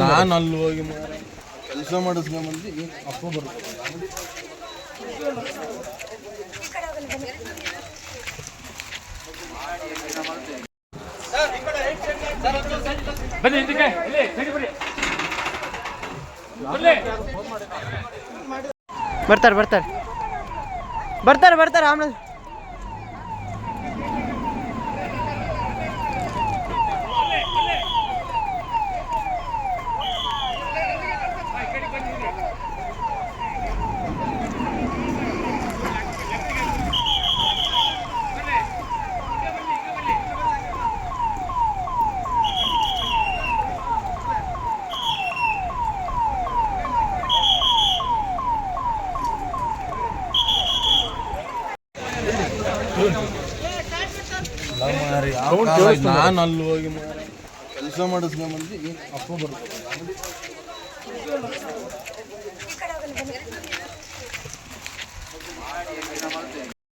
ನಾನು ಅಲ್ಲಿ ಹೋಗಿ ಕೆಲಸ ಬರ್ತಾರೆ ಬರ್ತಾರೆ. ಬರ್ತಾರೆ ಬರ್ತಾರೆ ಆಮೇಲೆ. ನಾನು ಅಲ್ಲಿ ಹೋಗಿ ಕೆಲಸ ಮಾಡಿಸ್ಕೊಂಬಂದು ಅಪ್ಪ ಬರ್ತದೆ